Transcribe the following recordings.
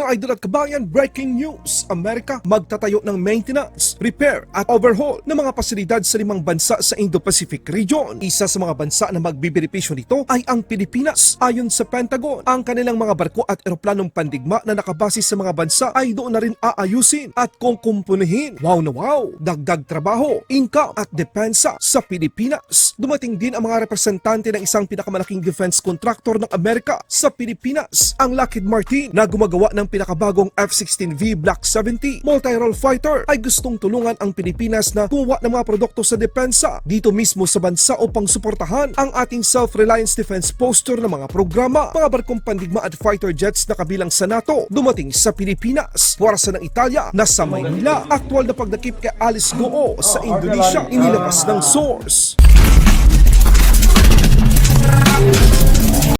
Mga idol at kabayan, breaking news! Amerika magtatayo ng maintenance, repair at overhaul ng mga pasilidad sa limang bansa sa Indo-Pacific region. Isa sa mga bansa na magbibenepisyo nito ay ang Pilipinas. Ayon sa Pentagon, ang kanilang mga barko at eroplanong pandigma na nakabase sa mga bansa ay doon na rin aayusin at kukumpunihin. Wow na wow! Dagdag trabaho, income at depensa sa Pilipinas. Dumating din ang mga representante ng isang pinakamalaking defense contractor ng Amerika sa Pilipinas, ang Lockheed Martin na gumagawa ng pinakabagong F-16V Block 70 multi-role fighter ay gustong tulungan ang Pilipinas na gumawa ng mga produkto sa depensa dito mismo sa bansa upang suportahan ang ating self-reliance defense posture ng mga programa, mga barkong pandigma at fighter jets na kabilang sa NATO dumating sa Pilipinas. Puwersa ng Italia nasa Maynila. Aktual na pagdakip kay Alice Goo sa Indonesia inilabas ng source. Thank you.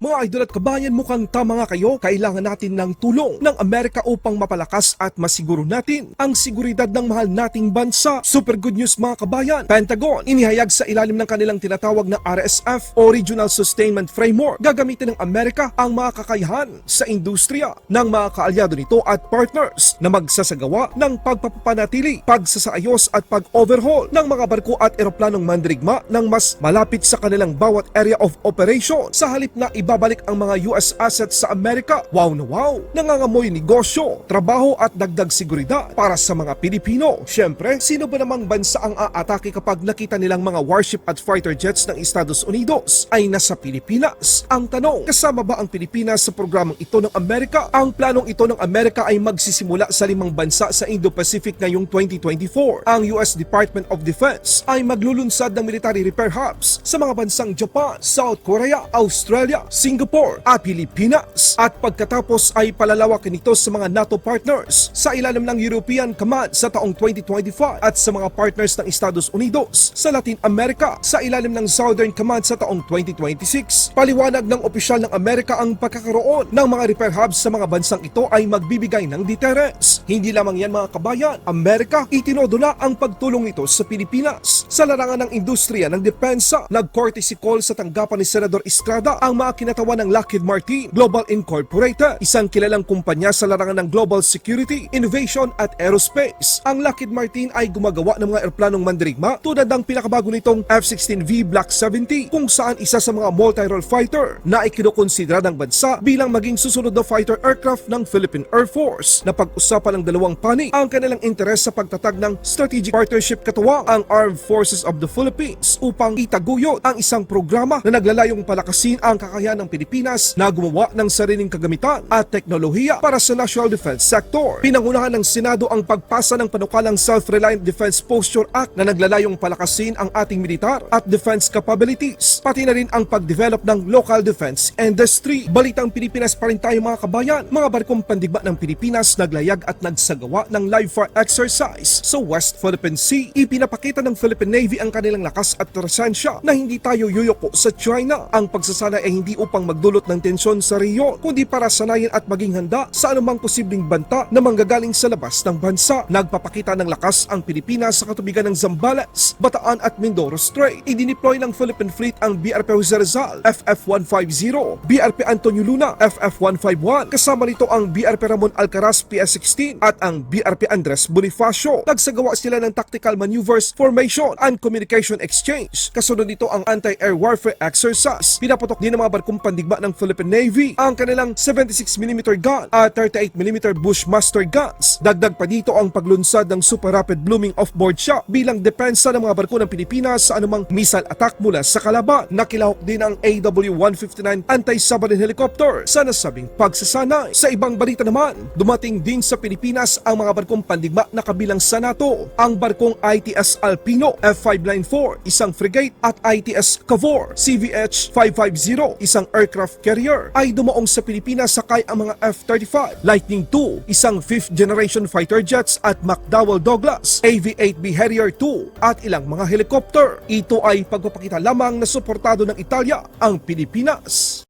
Mga idol at kabayan, mukhang tama nga kayo. Kailangan natin ng tulong ng Amerika upang mapalakas at masiguro natin ang seguridad ng mahal nating bansa. Super good news mga kabayan. Pentagon, inihayag sa ilalim ng kanilang tinatawag na RSF o Regional Sustainment Framework. Gagamitin ng Amerika ang mga kakayahan sa industriya ng mga kaalyado nito at partners na magsasagawa ng pagpapapanatili, pagsasaayos at pag-overhaul ng mga barko at eroplanong mandirigma ng mas malapit sa kanilang bawat area of operation sa halip na ibabalik ang mga US assets sa Amerika. Wow na wow! Nangangamoy negosyo, trabaho at dagdag seguridad para sa mga Pilipino. Siyempre, sino ba namang bansa ang aatake kapag nakita nilang mga warship at fighter jets ng Estados Unidos ay nasa Pilipinas? Ang tanong, kasama ba ang Pilipinas sa programang ito ng Amerika? Ang planong ito ng Amerika ay magsisimula sa limang bansa sa Indo-Pacific ngayong 2024. Ang US Department of Defense ay maglulunsad ng military repair hubs sa mga bansang Japan, South Korea, Australia, Singapore at Pilipinas. At pagkatapos ay palalawakin ito sa mga NATO partners sa ilalim ng European Command sa taong 2025 at sa mga partners ng Estados Unidos sa Latin America sa ilalim ng Southern Command sa taong 2026. Paliwanag ng opisyal ng Amerika ang pagkakaroon ng mga repair hubs sa mga bansang ito ay magbibigay ng deterrence. Hindi lamang yan mga kabayan, Amerika itinodo na ang pagtulong nito sa Pilipinas. Sa larangan ng industriya ng depensa, nag-courtesy call sa tanggapan ni Senador Estrada ang mga kinatawan ng Lockheed Martin Global Incorporated, isang kilalang kumpanya sa larangan ng global security, innovation at aerospace. Ang Lockheed Martin ay gumagawa ng mga eroplanong mandirigma tulad ng pinakabago nitong F-16V Block 70 kung saan isa sa mga multi-role fighter na ikinukonsidera ng bansa bilang maging susunod na fighter aircraft ng Philippine Air Force. Napag-usapan ng dalawang panig ang kanilang interes sa pagtatag ng strategic partnership katuwang ang Armed Forces of the Philippines upang itaguyod ang isang programa na naglalayong palakasin ang kakayahan ng Pilipinas na gumawa ng sariling kagamitan at teknolohiya para sa national defense sector. Pinangunahan ng Senado ang pagpasa ng panukalang Self-Reliant Defense Posture Act na naglalayong palakasin ang ating militar at defense capabilities, pati na rin ang pag-develop ng local defense industry. Balitang Pilipinas pa rin tayo mga kabayan, mga barkong pandigma ng Pilipinas naglayag at nagsagawa ng live fire exercise sa West Philippine Sea. Ipinapakita ng Philippine Navy ang kanilang lakas at presensya na hindi tayo yuyoko sa China. Ang pagsasana ay hindi upang magdulot ng tensyon sa riyon, kundi para sanayin at maging handa sa anumang posibleng banta na manggagaling sa labas ng bansa. Nagpapakita ng lakas ang Pilipinas sa katubigan ng Zambales, Bataan at Mindoro Strait. Idineploy ng Philippine Fleet ang BRP Jose Rizal, FF-150, BRP Antonio Luna, FF-151. Kasama nito ang BRP Ramon Alcaraz PS-16 at ang BRP Andres Bonifacio. Nagsagawa sila ng tactical maneuvers, formation, and communication exchange. Kasunod nito ang anti-air warfare exercise. Pinaputok din ng mga barkong pandigma ng Philippine Navy ang kanilang 76mm gun at 38mm Bushmaster guns. Dagdag pa dito ang paglunsad ng super rapid blooming off-board shot bilang depensa ng mga barko ng Pilipinas sa anumang missile attack mula sa kalaban. Nakilahok din ang AW-159 anti-submarine helicopter sa nasabing pagsasanay. Sa ibang balita naman, dumating din sa Pilipinas ang mga barkong pandigma na kabilang sa NATO. Ang barkong ITS Alpino F594, isang frigate at ITS Cavour CVH-550, isang aircraft carrier ay dumaong sa Pilipinas sakay ang mga F-35, Lightning II, isang 5th generation fighter jets at McDowell Douglas, AV-8B Harrier II at ilang mga helicopter. Ito ay pagpapakita lamang na suportado ng Italia ang Pilipinas.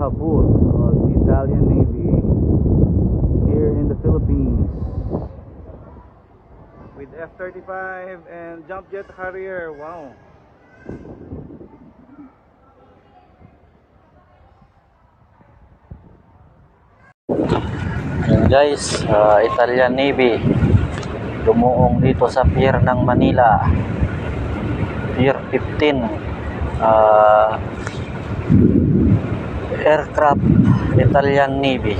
Kabul of the Italian Navy here in the Philippines with F-35 Wave and Jump Jet Harrier. Wow. Ayan guys, ah, Italian Navy dumuong dito sa pier ng Manila. Pier 15. ah, aircraft Italian Navy.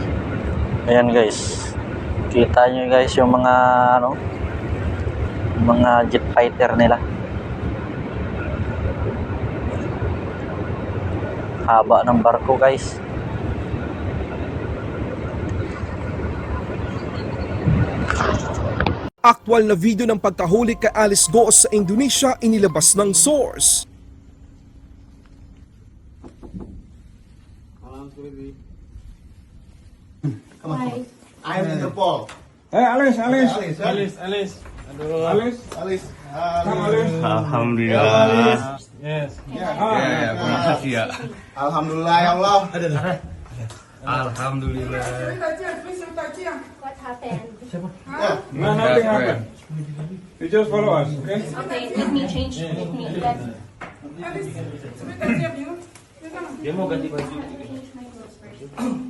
Ayan guys. Kita nyo guys yung mga ano mga jet fighter nila. Haba ng barko guys. Aktwal na video ng pagkahuli kay Alice Goes sa Indonesia inilabas ng source. Come on. Why? I'm Interpol. Eh, Alice, Alice. Alis. Alice, Alice. Alice. Aduh. Alice. Alice. Alis. Alhamdulillah. Yes. Ya, ya, makasih ya. Alhamdulillah ya Allah. Alhamdulillah. What happened? Siapa? Nothing happened. You just follow us, okay? Okay, let me change. Let me left. Alis, Dia mau ganti baju.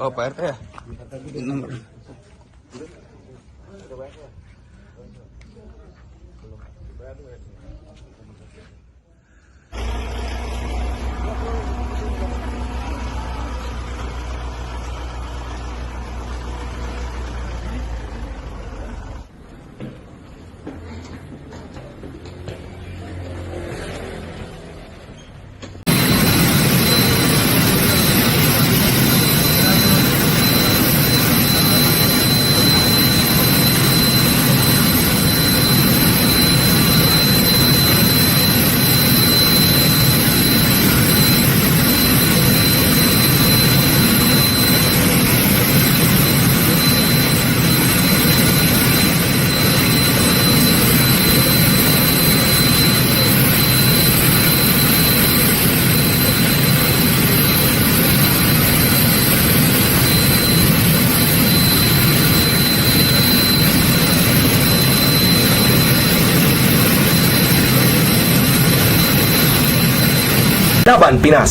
Oh, Pak RT ya? Laban Pinas